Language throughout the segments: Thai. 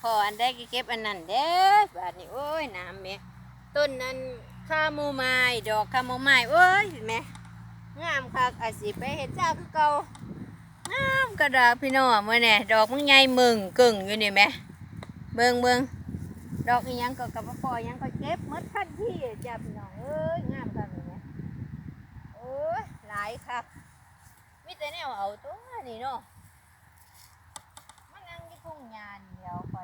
พออันได้ก็เก็บอันนั้นเด้อบาดนี้โอ้ยน้ำแม่ต้นนั้นคาโมไมล์ดอกคาโมไมล์โอ้ยเห็นไหมงามคักอาจสิไปเฮ็ดจ้าคือเก่างามกระดาพี่น้องมื้อนี่ดอกมันใหญ่มึงกึ่งอยู่นี่แหมเบิ่งเบิ่งดอกอีหยังก็กับพ่ออีหยังก็เก็บมดทันที่จ้าพี่น้องเอ้ยงามคักนี่แหมโอ้ยหลายคักมีแต่แนวเอาตัวนี่เนาะ ยานเดียวไป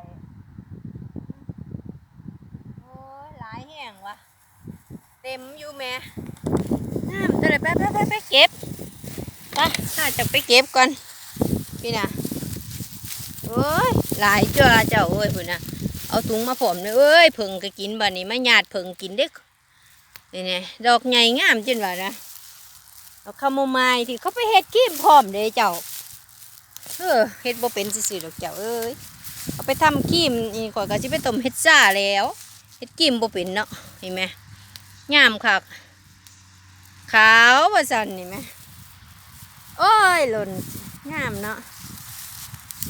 โอ้ยหลายแห่งวะเต็มอยู่แม่น้ำตัวเลยไปไปไปไปเก็บไปถ้าจะไปเก็บก่อนพี่นะโอ้ยหลายเจ้าเจ้าเอ้ยพุ่นนะเอาถุงมาผมเลยเอ้ยเพิ่งก็กินบ่นี้มาหยาดเพิ่งกินเด็กนี่นี่ดอกใหญ่งามจนว่านะดอกคาโมไมล์ที่เขาไปเฮ็ดกิมพร้อมเลยเจ้า เออเฮ็ดบ่เป็นซื่อๆดอกเจ้าเอ้ยเอาไปทำกีมนี่ข่อยก็สิไปต้มเฮ็ดซ่าแล้วเฮ็ดกีมบ่เป็นเนาะเห็นไหมงามคักขาวว่าซั่นนี่แหมโอ้ยหล่นงามเนาะ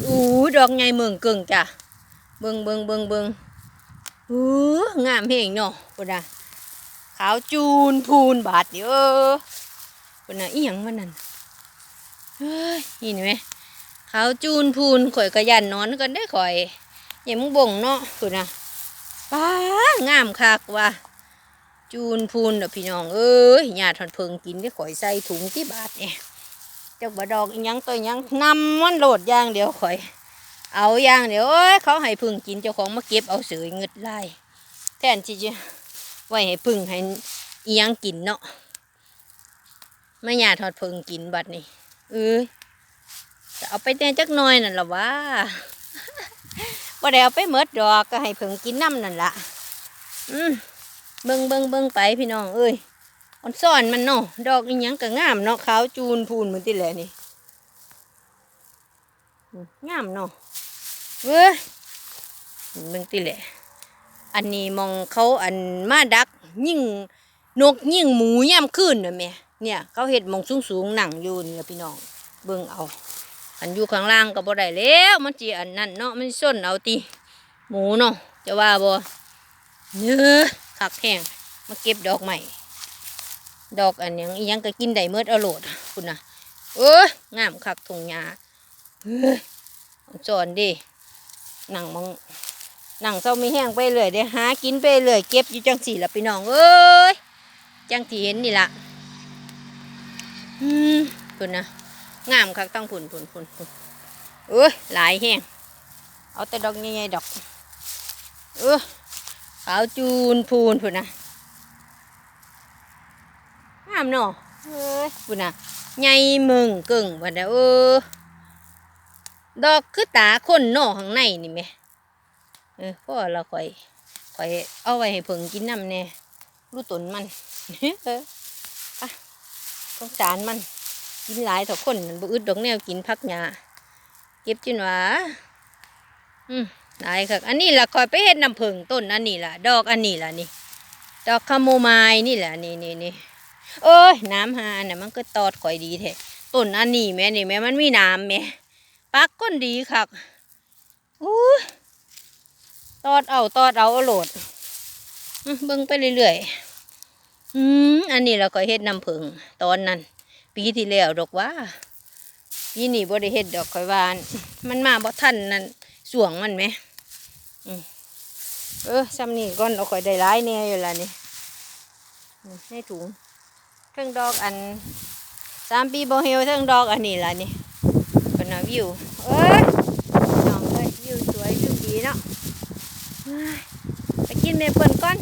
อู้ดอกใหญ่เมืองกึ่งจ้ะเบิ่งเบิ่งเบิ่งเบิ่งอู้งามเฮงเนาะพุ่นน่ะขาวจูนพูนบาดเด้อพุ่นน่ะอีหยังมันนั่นเฮ้ยนี่เห็นไหม ขาจูนพูนข่อยกระยันนอนกันได้ข่อยอย่ามึงบ่งเนาะคุณนะป้างามคักว่ะจูนพูนเด้อพี่น้องเอ้ยญาติทอนเพิงกินได้ข่อยใส่ถุงที่บาทเนี่ยเจ้าบดอกอยังตัวอิหยังนำมันโหลดย่างเดียวข่อย เอาอย่างเดียวเอ้ยเขาให้พึ่งกินเจ้าของมาเก็บเอาเสือเงึดไล่แทนที่จะไว้ให้พึ่งให้อิหยังกินเนาะไม่ญาติทอดเพิงกินบัดนี่เอ้ย เอาไปแน่จักหน่อยนั่นละวะว่าได้เอาไปเมดดอกก็ให้เพิ่งกินน้ำนั่นละอืมเบิ่งเบิ่งเบิ่งไปพี่น้องเอ้ยอ่อนซ่อนมันเนาะดอกอีหยังก็งามเนาะขาวจูนพูนเหมือนที่แหละนี่งามเนาะเว้ยเบิ่งที่แหละ อันนี้มองเขาอันมาดัก ยิ่งนกยิ่งหมูย่ำขึ้นนะแม่เนี่ย เขาเห็ดมองสูงสูงหนังอยู่นี่พี่น้อง เบิ่งเอา อันอยู่ข้างล่างก็บ่ได้แล้วมันจีอันนั้นเนาะมันส้นเอาตีหมูเนาะจะว่าบ่เนื้อคักแห้งมาเก็บดอกใหม่ ดอกอันยังยังก็กินได้เมื่อเอาโหลดคุณน่ะเอ้ยงามคักทงหญ้าเฮ้ยเอจอนดิหนังมองหนังเศร้ามีแห้งไปเลยเดี๋ยวหากินไปเลยเก็บอยู่จังสี่ละพี่น้องเอ้ยจังที่เห็นนี่ละอืมคุณนะ งามคักต้องผุนผุนผุนผุนเอ้ยหลายแห้งเอาแต่ดอกใหญ่ๆดอก เออขาวจูนพูนผุนนะงามเนาะเอ้ยผุนนะใหญ่มึงกึ่งวันเดียวเออดอกคือตาคนเนาะข้างในนี่ไหมเออพ่อเราค่อยค่อยเอาไว้ให้เพิ่งกินน้ำแน่รู้ตนมันเอออะสงสารมัน กินหลายเถาคนมันบ่อึดดอกแนวกินพักหญ้าเก็บจินหวาอืมหลายค่ะอันนี้ล่ะคอยไปเฮ็ดน้ำผึ้งต้นอันนี้ล่ะ ดอกอันนี้ล่ะนี่ ดอกคาโมไมล์นี่แหละนี่นี่นี่เอ้ยน้ำหาน่ะมันก็ตอดข่อยดีแท้ต้นอันนี้แม่นี่แม่มันมีน้ำแม่ปักก้นดีคักอู้ตอดเอาตอดเอาโหลดเบิ่งไปเรื่อยๆอืมอันนี้เราก็เฮ็ดน้ำผึ้งตอนนั้น ปีที่แล้วดอกว่าปีนี้บ่ได้เฮ็ดดอกข่อยวาน มันมาบ่ทันนั่นสวงมันไหมเออซ้ำนี่ก่อนเอาข่อยได้หลายแน่อยู่ละนี่อืมในถุงเทิงดอกอันสามปีบ่เหี่ยวเทิงดอกอันนี้ละนี่เป็นน่ะวิวเอ้ยน้องเอ้ยวิวสวยวิวดีเนาะไปกินเมเปิลก่อน